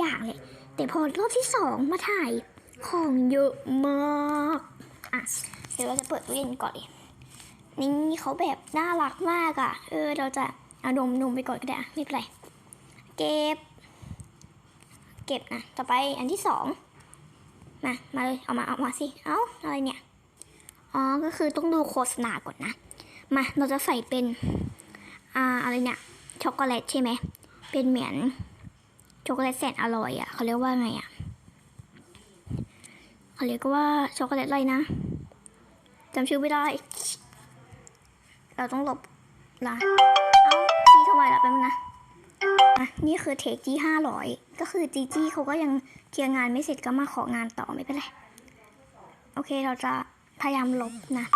อย่างเลยแต่พอรอบที่สองมาถ่ายของเยอะมากอะเดี๋ยวเราจะเปิดตู้เย็นก่อนเลยนี่เขาแบบน่ารักมากอะ่ะ เออเราจะเอานมนมไปก่อนก็ได้อะไม่เป็นไรเก็บ เก็บนะต่อไปอันที่สองมามาเลยเอามาเอามาสิเอาอะไรเนี่ยอ๋อก็คือต้องดูโฆษณาก่อนนะมาเราจะใส่เป็นอ่าอะไรเนี่ยช็อกโกแลตใช่ไหมเป็นเหมือน ช็อกโกแลตแสนอร่อยอะ่ะเขาเรียกว่าไงอะ่ะเขาเรียกว่าช็อกโกแลตอะไรนะจำชื่อไม่ได้ เราต้องหลบละเอ้าจี้ทำไมล่ะแป๊บนึงนะอะนี่คือเทคจี้ห้าร้อยก็คือจีจี้เขาก็ยังเคลียร์งานไม่เสร็จก็มาของานต่อไม่เป็นไรโอเคเราจะพยายามลบนะ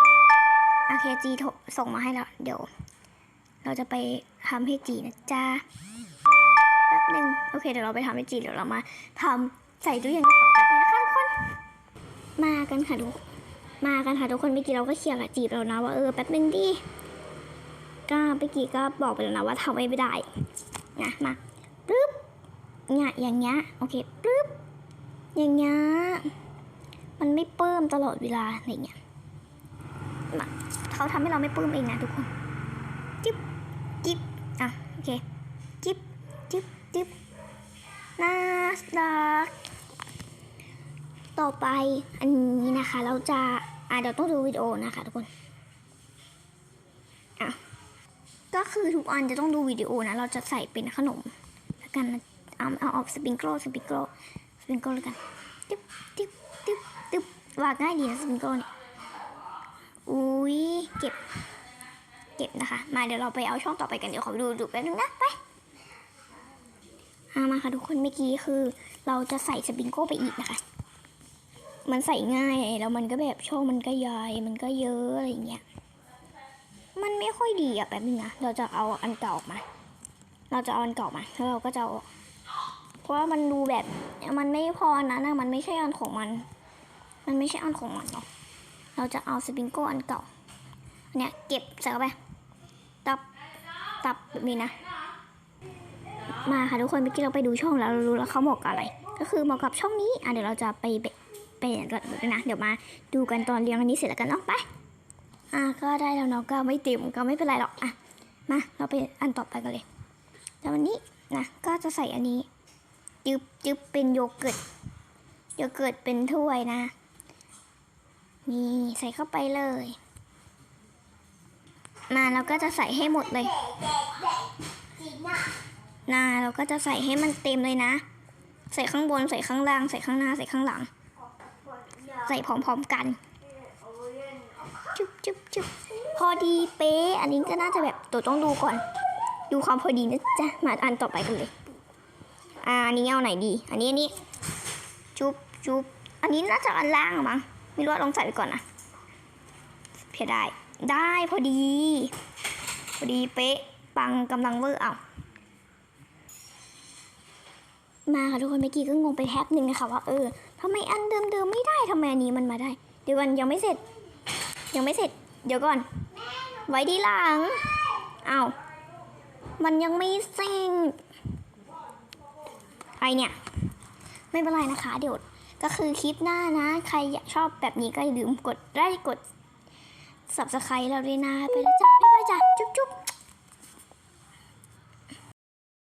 โอเคจีส่งมาให้แล้ว เดี๋ยว เราจะไปทำให้จีนะจ๊ะแป๊บห นึงโอเคเดี๋ยวเราไปทำให้จีเดี๋ยวเรามาทำใส่ตู้เย็นกันต่อแป๊บนึงนะคะทุกคนมากันค่ะทุกมากันค่ะทุกคนเมื่อกี้เราก็เคลียร์กับจีบแล้วนะว่าเออแป๊บนึงดิก็เมื่อกี้ก็บอกไปแล้วนะว่าทำไม่ได้นะมาปึ๊บเนี่ยอย่างเงี้ยโอเคปึ๊บอย่างเงี้ยมันไม่เพิ่มตลอดเวลาอะไรเงี้ยมาเขาทำให้เราไม่ปลื้มเองนะทุกคนจิ๊บจิ๊บอะโอเคจิ๊บจิ๊บ จิ๊บน่ารักต่อไปอันนี้นะคะ เราจะอะเดี๋ยวต้องดูวิดีโอนะคะทุกคนอะก็คือทุกอันจะต้องดูวิดีโอนะเราจะใส่เป็นขนมแล้วกันเอาเอาออกสปริงเกิลสปริงเกิลสปริงเกิลแล้วกันติ๊บติ๊บติ๊บติ๊บวางง่ายดีนะสปริงเกิลเนี่ยอุ้ยเก็บ เก็บนะคะ มาเดี๋ยวเราไปเอาช่องต่อไปกันเดี๋ยวขอไปดูดูแป๊บนึงนะไป อะมาค่ะทุกคนเมื่อกี้คือ เราจะใส่สปริงเกิลไปอีกนะคะ มันใส่ง่ายแล้วมันก็แบบช่องมันก็ใหญ่มันก็เยอะอะไรอย่างเงี้ย มันไม่ค่อยดีอะแป๊บนึงนะ เราจะเอาอันเก่าออกมา เราจะเอาอันเก่ามาแล้วเราก็จะเเพราะว่ามันดูแบบมันไม่พอนะนะมันไม่ใช่อันของมัน มันไม่ใช่อันของมันเนาะ เราจะเอาสปริงเกิลอันเก่าเนี้ยเก็บใส่เข้าไป ตับ ตับแบบนี้นะ มาค่ะทุกคนเมื่อกี้เราไปดูช่องแล้วเรารู้แล้วเขาเหมาะกับอะไร ก็คือเหมาะกับช่องนี้อะเดี๋ยวเราจะไปไปก่อนนะ เดี๋ยวมาดูกันตอนเรียงอันนี้เสร็จแล้วกันเนาะไปอะก็ได้แล้วเนาะก็ไม่เต็มก็ไม่เป็นไรหรอกอะมาเราไปอันต่อไปกันเลยแล้ววันนี้นะก็จะใส่อันนี้จึบจึบเป็นโยเกิร์ตโยเกิร์ตเป็นถ้วยนะนี่ใส่เข้าไปเลย มาเราก็จะใส่ให้หมดเลย นะเราก็จะใส่ให้มันเต็มเลยนะ ใส่ข้างบนใส่ข้างล่าง ใส่ข้างหน้าใส่ข้างหลัง ใส่พร้อมๆกัน จุ๊บจุ๊บจุ๊บพอดีเป๊ะ อันนี้ก็น่าจะแบบตัวต้องดูก่อน ดูความพอดีนะจ๊ะ มาอันต่อไปกันเลย อ่าอันนี้เอาไหนดี อันนี้อันนี้ จุ๊บจุ๊บอันนี้น่าจะอันล่างมั้ง ไม่รู้ลองใส่ไปก่อนนะเพียได้ ได้พอดี พอดีเป๊ะ ปังกำลังเวอร์เอา มาค่ะทุกคนเมื่อกี้ก็งงไปแทบหนึ่งนะคะว่าเออทำไมอันเดิมๆไม่ได้ทำไมอันนี้มันมาได้ เดี๋ยวก่อนยังไม่เสร็จ ยังไม่เสร็จ เดี๋ยวก่อน ไว้ทีหลังอ้าวมันยังไม่เสร็จไอเนี่ย ไม่เป็นไรนะคะ เดี๋ยวก็คือคลิปหน้านะ ใครอยากชอบแบบนี้ก็อย่าลืมกดไลค์กด subscribe เราด้วยนะไปแล้วจ้ะบ๊ายบายจ้ะจุ๊บจุ๊บ